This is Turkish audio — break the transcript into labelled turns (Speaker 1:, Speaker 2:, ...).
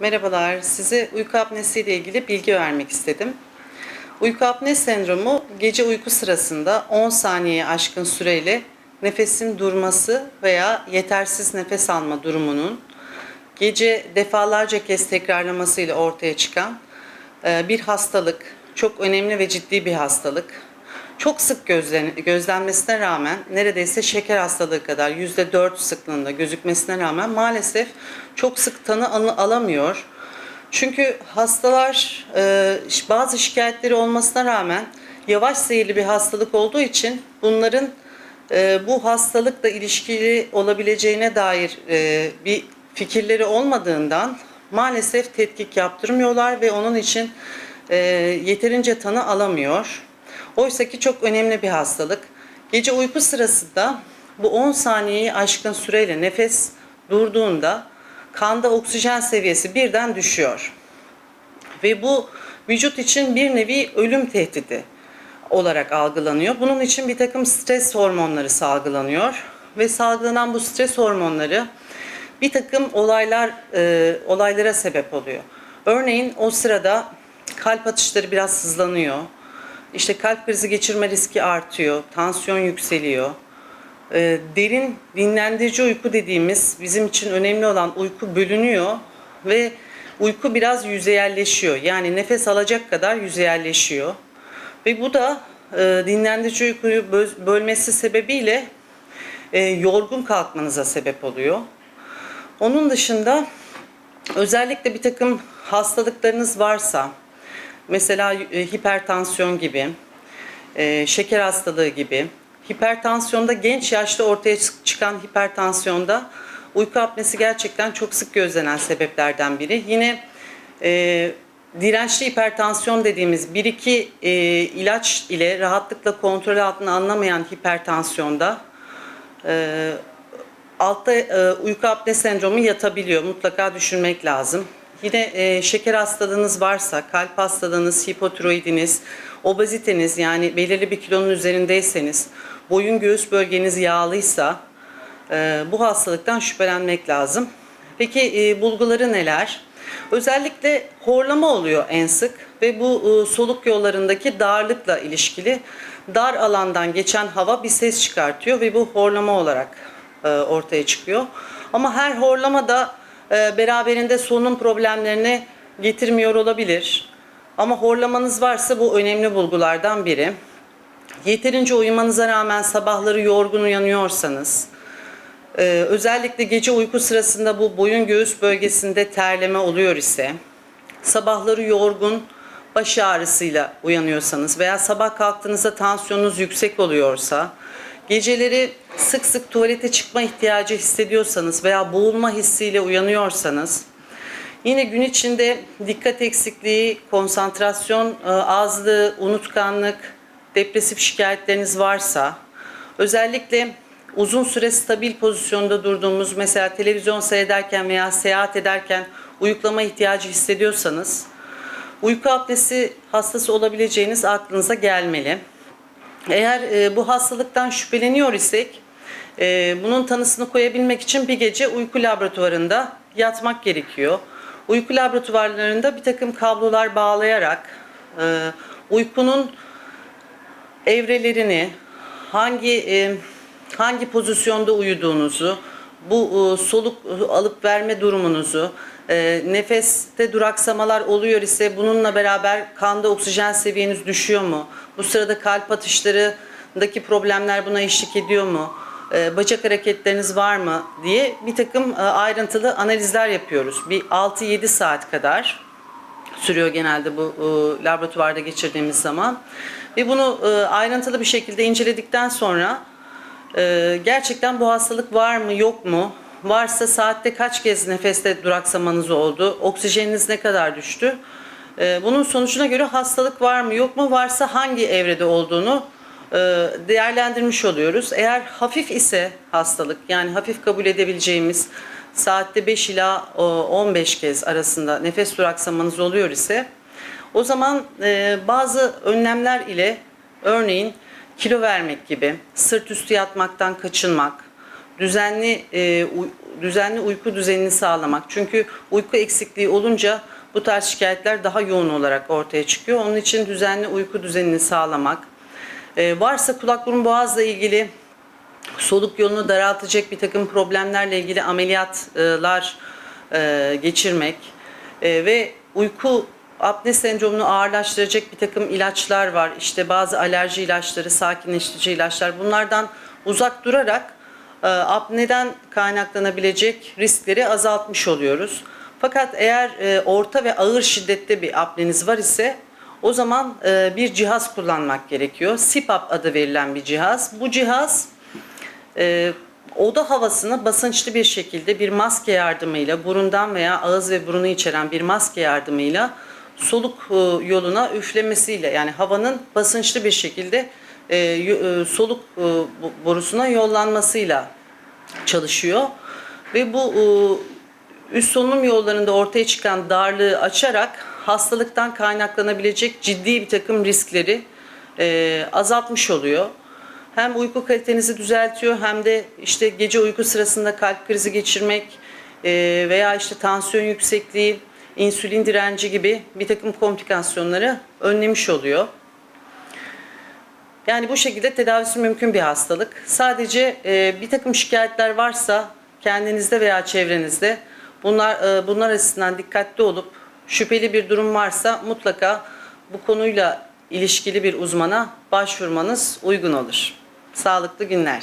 Speaker 1: Merhabalar, size uyku apnesi ile ilgili bilgi vermek istedim. Uyku apne sendromu gece uyku sırasında 10 saniyeye aşkın süreyle nefesin durması veya yetersiz nefes alma durumunun gece defalarca kez tekrarlamasıyla ortaya çıkan e, bir hastalık. Çok önemli ve ciddi bir hastalık. Çok sık gözlen, gözlenmesine rağmen neredeyse şeker hastalığı kadar %4 sıklığında gözükmesine rağmen maalesef çok sık tanı al- alamıyor. Çünkü hastalar e, bazı şikayetleri olmasına rağmen yavaş seyirli bir hastalık olduğu için bunların e, bu hastalıkla ilişkili olabileceğine dair e, bir fikirleri olmadığından maalesef tetkik yaptırmıyorlar ve onun için e, yeterince tanı alamıyor. Oysa ki çok önemli bir hastalık. Gece uyku sırasında bu 10 saniyeyi aşkın süreyle nefes durduğunda kanda oksijen seviyesi birden düşüyor. Ve bu vücut için bir nevi ölüm tehdidi olarak algılanıyor. Bunun için bir takım stres hormonları salgılanıyor ve salgılanan bu stres hormonları bir takım olaylar e, olaylara sebep oluyor. Örneğin o sırada kalp atışları biraz hızlanıyor. İşte kalp krizi geçirme riski artıyor, tansiyon yükseliyor. E, derin dinlendirici uyku dediğimiz bizim için önemli olan uyku bölünüyor ve uyku biraz yüzeyelleşiyor. Yani nefes alacak kadar yüzeyelleşiyor. Ve bu da e, dinlendirici uykuyu bölmesi sebebiyle e, yorgun kalkmanıza sebep oluyor. Onun dışında özellikle bir takım hastalıklarınız varsa, mesela e, hipertansiyon gibi, e, şeker hastalığı gibi, hipertansiyonda genç yaşta ortaya çık- çıkan hipertansiyonda uyku apnesi gerçekten çok sık gözlenen sebeplerden biri. Yine e, dirençli hipertansiyon dediğimiz bir iki e, ilaç ile rahatlıkla kontrol altına alınamayan hipertansiyonda e, altta e, uyku apne sendromu yatabiliyor. Mutlaka düşünmek lazım. Yine e, şeker hastalığınız varsa, kalp hastalığınız, hipotiroidiniz, obeziteniz yani belirli bir kilonun üzerindeyseniz, boyun göğüs bölgeniz yağlıysa e, bu hastalıktan şüphelenmek lazım. Peki e, bulguları neler? Özellikle horlama oluyor en sık ve bu e, soluk yollarındaki darlıkla ilişkili dar alandan geçen hava bir ses çıkartıyor ve bu horlama olarak e, ortaya çıkıyor. Ama her horlama da beraberinde solunum problemlerini getirmiyor olabilir. Ama horlamanız varsa bu önemli bulgulardan biri. Yeterince uyumanıza rağmen sabahları yorgun uyanıyorsanız, ee, özellikle gece uyku sırasında bu boyun göğüs bölgesinde terleme oluyor ise, sabahları yorgun, baş ağrısıyla uyanıyorsanız veya sabah kalktığınızda tansiyonunuz yüksek oluyorsa, geceleri sık sık tuvalete çıkma ihtiyacı hissediyorsanız veya boğulma hissiyle uyanıyorsanız, Yine gün içinde dikkat eksikliği, konsantrasyon e, azlığı, unutkanlık, depresif şikayetleriniz varsa, özellikle uzun süre stabil pozisyonda durduğumuz, mesela televizyon seyrederken veya seyahat ederken uyuklama ihtiyacı hissediyorsanız, uyku apnesi hastası olabileceğiniz aklınıza gelmeli. Eğer e, bu hastalıktan şüpheleniyor isek, e, bunun tanısını koyabilmek için bir gece uyku laboratuvarında yatmak gerekiyor. Uyku laboratuvarlarında bir takım kablolar bağlayarak e, uykunun evrelerini, hangi e, hangi pozisyonda uyuduğunuzu, bu e, soluk alıp verme durumunuzu, e, nefeste duraksamalar oluyor ise bununla beraber kanda oksijen seviyeniz düşüyor mu? Bu sırada kalp atışlarındaki problemler buna eşlik ediyor mu? E, bacak hareketleriniz var mı diye bir takım e, ayrıntılı analizler yapıyoruz. Bir 6-7 saat kadar sürüyor genelde bu e, laboratuvarda geçirdiğimiz zaman. Ve bunu e, ayrıntılı bir şekilde inceledikten sonra e, gerçekten bu hastalık var mı yok mu? Varsa saatte kaç kez nefeste duraksamanız oldu? Oksijeniniz ne kadar düştü? E, bunun sonucuna göre hastalık var mı yok mu? Varsa hangi evrede olduğunu e, değerlendirmiş oluyoruz. Eğer hafif ise hastalık yani hafif kabul edebileceğimiz saatte 5 ila e, 15 kez arasında nefes duraksamanız oluyor ise o zaman e, bazı önlemler ile örneğin kilo vermek gibi, sırt üstü yatmaktan kaçınmak, düzenli e, uy- düzenli uyku düzenini sağlamak. Çünkü uyku eksikliği olunca bu tarz şikayetler daha yoğun olarak ortaya çıkıyor. Onun için düzenli uyku düzenini sağlamak. Ee, varsa kulak burun boğazla ilgili soluk yolunu daraltacak bir takım problemlerle ilgili ameliyatlar e, geçirmek e, ve uyku apne sendromunu ağırlaştıracak bir takım ilaçlar var. İşte bazı alerji ilaçları, sakinleştirici ilaçlar. Bunlardan uzak durarak e, apneden kaynaklanabilecek riskleri azaltmış oluyoruz. Fakat eğer e, orta ve ağır şiddette bir apneniz var ise o zaman e, bir cihaz kullanmak gerekiyor. CPAP adı verilen bir cihaz. Bu cihaz oda havasını basınçlı bir şekilde bir maske yardımıyla burundan veya ağız ve burunu içeren bir maske yardımıyla soluk e, yoluna üflemesiyle yani havanın basınçlı bir şekilde e, e, soluk borusuna yollanmasıyla çalışıyor ve bu üst solunum yollarında ortaya çıkan darlığı açarak hastalıktan kaynaklanabilecek ciddi bir takım riskleri azaltmış oluyor. Hem uyku kalitenizi düzeltiyor hem de işte gece uyku sırasında kalp krizi geçirmek veya işte tansiyon yüksekliği, insülin direnci gibi bir takım komplikasyonları önlemiş oluyor. Yani bu şekilde tedavisi mümkün bir hastalık. Sadece e, bir takım şikayetler varsa kendinizde veya çevrenizde bunlar e, bunlar açısından dikkatli olup şüpheli bir durum varsa mutlaka bu konuyla ilişkili bir uzmana başvurmanız uygun olur. Sağlıklı günler.